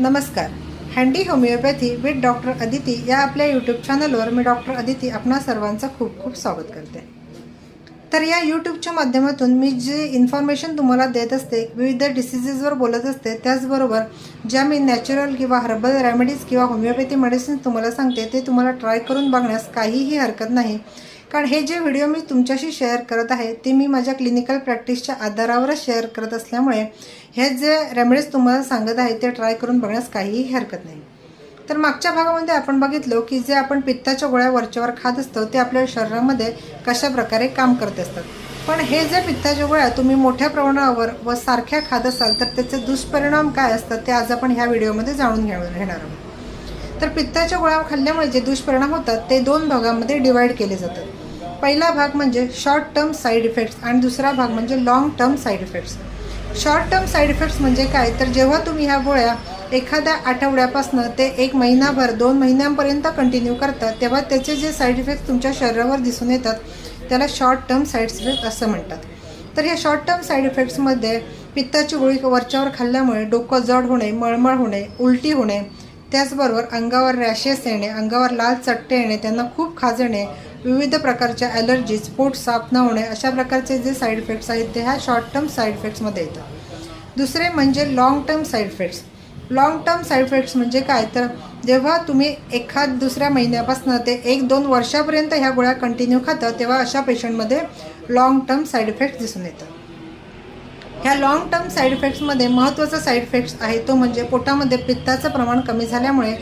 नमस्कार. Handy homeopathy with doctor Aditi या आपल्या यूट्यूब चॅनलवर मी डॉक्टर अदिती आपणा सर्वांचं खूप खूप स्वागत करते. तर या यूट्यूबच्या माध्यमातून मी जे इन्फॉर्मेशन तुम्हाला देत असते विविध डिसिजेसवर बोलत असते त्याचबरोबर ज्या मी नॅचरल किंवा हर्बल रेमेडीज किंवा होमिओपॅथी मेडिसिन तुम्हाला सांगते ते तुम्हाला ट्राय करून बघण्यास काहीही हरकत नाही. कारण हे जे व्हिडिओ मी तुमच्याशी शेअर करत आहे ते मी माझ्या क्लिनिकल प्रॅक्टिसच्या आधारावरच शेअर करत असल्यामुळे हे जे रेमेडीज तुम्हाला सांगत आहे ते ट्राय करून बघण्यास काहीही हरकत नाही. तर मागच्या भागामध्ये आपण बघितलो की जे आपण पित्ताच्या गोळ्या वरच्यावर खात असतो ते आपल्या शरीरामध्ये कशा प्रकारे काम करत असतात. पण हे जे पित्ताच्या गोळ्या तुम्ही मोठ्या प्रमाणावर व सारख्या खात असाल तर त्याचे दुष्परिणाम काय असतात ते आज आपण ह्या व्हिडिओमध्ये जाणून घेणार घेणार आहोत. तर पित्ताच्या गोळ्या खाल्ल्यामुळे जे दुष्परिणाम होतात ते दोन भागामध्ये डिवाईड केले जातात. पहिला भाग म्हणजे शॉर्ट टर्म साईड इफेक्ट्स आणि दुसरा भाग म्हणजे long term side effects short term side effects म्हणजे काय? तर जेव्हा तुम्ही ह्या गोळ्या एखाद्या आठवड्यापासून ते एक महिनाभर दोन महिन्यांपर्यंत कंटिन्यू करता तेव्हा त्याचे जे साईड इफेक्ट्स तुमच्या शरीरावर दिसून येतात त्याला शॉर्ट टर्म साईड इफेक्ट असं म्हणतात. तर या शॉर्ट टर्म साईड इफेक्ट्समध्ये पित्ताची गोळी वरच्यावर खाल्ल्यामुळे डोकं जड होणे मळमळ होणे उलटी होणे त्याचबरोबर अंगावर रॅशेस येणे अंगावर लाल चट्टे येणे त्यांना खूप खाजणे विविध प्रकारच्या ॲलर्जीज पोट साफ न होणे अशा प्रकारचे जे साईड इफेक्ट्स आहेत ते ह्या शॉर्ट टर्म साईड इफेक्ट्समध्ये येतात दुसरे म्हणजे long term side effects long term side effects म्हणजे काय? तर जेव्हा तुम्ही एखाद दुसऱ्या महिन्यापासून ते एक दोन वर्षापर्यंत ह्या गोळ्या कंटिन्यू खाता तेव्हा अशा पेशंटमध्ये लाँग टर्म साईड इफेक्ट्स दिसून येतात ह्या लाँग टर्म साईड इफेक्ट्समध्ये महत्त्वाचा साईड इफेक्ट्स आहे तो म्हणजे पोटामध्ये पित्ताचं प्रमाण कमी झाल्यामुळे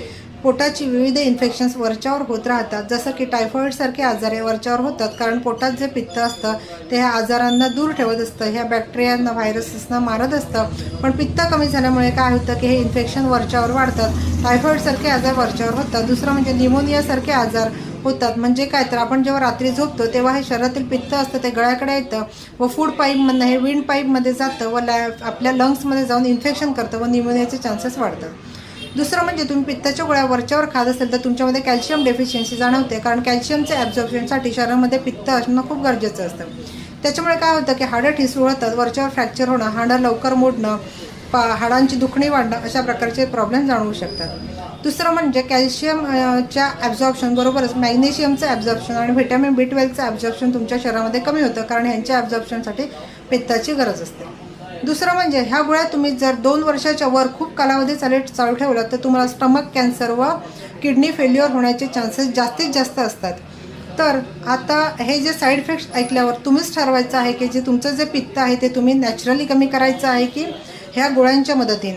पोटाची विविध इन्फेक्शन्स वरच्यावर होत राहतात. जसं की टायफॉईडसारखे आजार हे वरच्यावर होतात कारण पोटात जे पित्त असतं ते ह्या आजारांना दूर ठेवत असतं ह्या बॅक्टेरियांना व्हायरसेसना मारत असतं. पण पित्त कमी झाल्यामुळे काय होतं की हे इन्फेक्शन वरच्यावर वाढतात. टायफॉईडसारखे आजार वरच्यावर होतात. दुसरं म्हणजे निमोनियासारखे आजार होतात. म्हणजे काय तर आपण जेव्हा रात्री झोपतो तेव्हा हे शरीरातील पित्त असतं ते गळ्याकडे येतं व फूड पाईपमधनं हे विंड पाईपमध्ये जातं व लॅ आपल्या लंग्समध्ये जाऊन इन्फेक्शन करतं व निमोनियाचे चान्सेस वाढतात. दुसरं म्हणजे तुम्ही पित्ताच्या गोळ्या वरच्यावर खात असेल तर तुमच्यामध्ये कॅल्शियम डेफिशियन्सी जाणवते. कारण कॅल्शियमचे ॲब्झॉर्प्शनसाठी शरीरामध्ये पित्त असणं खूप गरजेचं असतं. त्याच्यामुळे काय होतं की हाडं ठिसूळ होतात वरच्यावर फ्रॅक्चर होणं हाडं लवकर मोडणं पा हाडांची दुखणी वाढणं अशा प्रकारचे प्रॉब्लेम जाणवू शकतात. दुसरं म्हणजे कॅल्शियमच्या ॲब्झॉर्प्शन बरोबरच मॅग्नेशियमचं ॲब्झॉर्प्शन आणि व्हिटॅमिन बी ट्वेल्वचं ॲब्झॉर्प्शन तुमच्या शरीरामध्ये कमी होतं कारण ह्यांच्या ॲब्झॉर्प्शनसाठी पित्ताची गरज असते. दुसरं म्हणजे ह्या गोळ्या तुम्ही जर दोन वर्षाच्या वर खूप कालावधी चालेल चालू ठेवला तर तुम्हाला स्टमक कॅन्सर व किडनी फेल्युअर होण्याचे चान्सेस जास्तीत जास्त असतात. तर आता हे जे साईड इफेक्ट्स ऐकल्यावर तुम्हीच ठरवायचं आहे की जे तुमचं जे पित्त आहे ते तुम्ही नॅचरली कमी करायचं आहे की ह्या गोळ्यांच्या मदतीने.